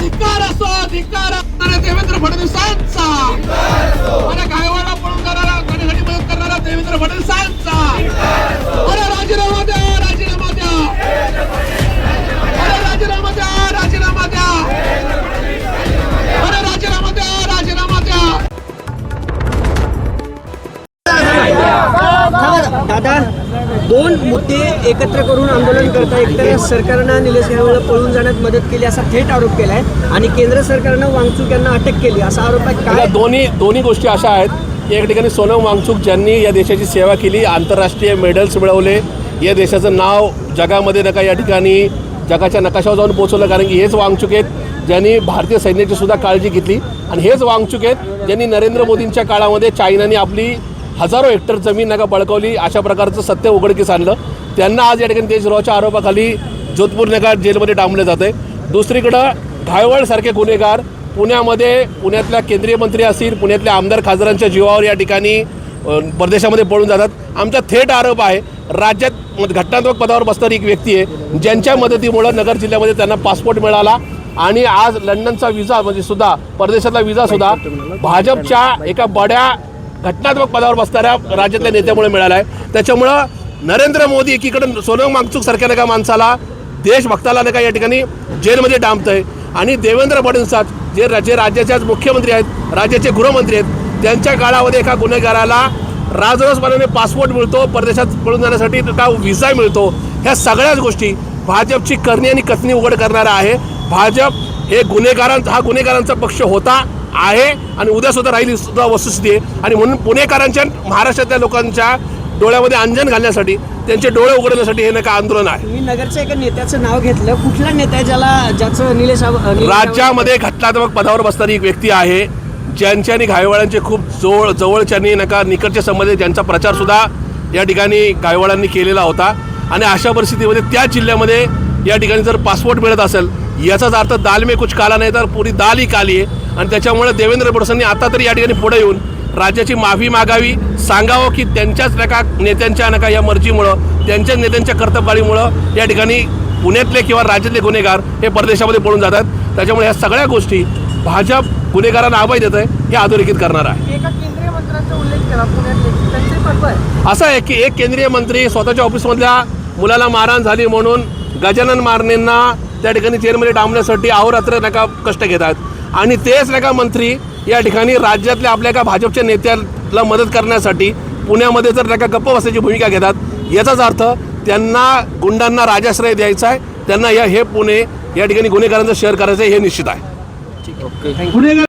ಧಿಕಾರ ಸ್ವ ಧಿಕಾರ ದೇವೇಂದ್ರ ಫಡ್ನವೀಸ್ दादा दोन मुद्दे एकत्र करून आंदोलन करता एकतर सरकारनं निलेश घायवळला पळून जाण्यात मदत केली असा थेट आरोप केलाय आणि केंद्र सरकारनं वांगचूक यांना अटक केली. असा आरोप आहे काय? दोन्ही दोन्ही गोष्टी अशा आहेत. की एक ठिकाणी सोनम वांगचूक ज्यांनी या देशाची सेवा केली आंतरराष्ट्रीय मेडल्स मिळवले. या देशाचं नाव जगामध्ये नका या ठिकाणी जगाच्या नकाशावर जाऊन पोहोचवलं कारण की हेच वांगचूक आहेत ज्यांनी भारतीय सैन्याची सुद्धा काळजी घेतली. आणि हेच वांगचूक आहेत ज्यांनी नरेंद्र मोदींच्या काळामध्ये चायनाने आपली हजारो हेक्टर जमीन नका बळकावली. अशा प्रकारचं सत्य उघडकीस आणलं. त्यांना आज या ठिकाणी देशद्रोहाच्या आरोपाखाली जोधपूर नका जेलमध्ये डांबलं जातं दुसरीकडं घायवळसारखे गुन्हेगार पुण्यामध्ये पुण्यातल्या केंद्रीय मंत्री असतील पुण्यातल्या आमदार खासदारांच्या जीवावर या ठिकाणी परदेशामध्ये पळून जातात. आमचा थेट आरोप आहे राज्यात घटनात्मक पदावर बसणारी एक व्यक्ती आहे. ज्यांच्या मदतीमुळं नगर जिल्ह्यामध्ये त्यांना पासपोर्ट मिळाला आणि आज लंडनचा विजा म्हणजे सुद्धा परदेशातला विजा सुद्धा भाजपच्या एका बड्या घटनात्मक पदावर बसणाऱ्या राज्यातल्या नेत्यामुळे मिळाला आहे त्याच्यामुळं नरेंद्र मोदी एकीकडं सोनम मागचूक सारख्या नका माणसाला देशभक्ताला नका या ठिकाणी जेलमध्ये डांबतंय. आणि देवेंद्र फडणवीस जे जे राज्याचे आज मुख्यमंत्री आहेत राज्याचे गृहमंत्री आहेत त्यांच्या काळामध्ये एका गुन्हेगाराला राजरोसपणाने पासपोर्ट मिळतो परदेशात पळून जाण्यासाठी का व्हिसा मिळतो. ह्या सगळ्याच गोष्टी भाजपची करणी आणि कथनी उघड करणारा आहे. भाजप हे गुन्हेगारांचा हा गुन्हेगारांचा पक्ष होता. आहे आणि उद्या सुद्धा राहील सुद्धा वस्तुस्थिती आहे. आणि म्हणून पुणेकरांच्या महाराष्ट्रातल्या लोकांच्या डोळ्यामध्ये अंजन घालण्यासाठी त्यांचे डोळे उघडण्यासाठी हे नका आंदोलन आहे. मी नगरच्या एका नेत्याचं नाव घेतलं. कुठला नेता ज्याला ज्याचं निलेश राज्यामध्ये घटनात्मक पदावर बसणारी एक व्यक्ती आहे. ज्यांच्या आणि घायवाळांचे खूप जवळ जवळच्यानी नका निकटच्या संबंधित ज्यांचा प्रचार सुद्धा या ठिकाणी गायवाळांनी केलेला होता. आणि अशा परिस्थितीमध्ये त्या जिल्ह्यामध्ये या ठिकाणी जर पासपोर्ट मिळत असेल याचाच अर्थ दाल में कुछ काला नाही तर पुरी दाल ही काली आहे. आणि त्याच्यामुळे देवेंद्र फडणवीसांनी आता तरी या ठिकाणी पुढे येऊन राज्याची माफी मागावी सांगावं की त्यांच्याच नका नेत्यांच्या नका या मर्जीमुळं त्यांच्याच नेत्यांच्या कर्तबगाडीमुळं या ठिकाणी पुण्यातले किंवा राज्यातले गुन्हेगार हे परदेशामध्ये पळून जातात. त्याच्यामुळे ह्या सगळ्या गोष्टी भाजप गुन्हेगारांना अभय देत आहे हे अधोरेखित करणार आहे. असं आहे की एक केंद्रीय मंत्री स्वतःच्या ऑफिसमधल्या मुलाला मारहाण झाली म्हणून गजानन मारनेंना त्या ठिकाणी जेलमध्ये डांबण्यासाठी अहोरात्र नका कष्ट घेतात. आणि तेच नका मंत्री या ठिकाणी राज्यातल्या आपल्या एका भाजपच्या नेत्याला मदत करण्यासाठी पुण्यामध्ये जर नका गप्प बसायची भूमिका घेतात याचाच अर्थ त्यांना गुंडांना राजाश्रय द्यायचा आहे त्यांना या हे पुणे या ठिकाणी गुन्हेगारांचं शेअर करायचं आहे हे निश्चित आहे. गुन्हेगार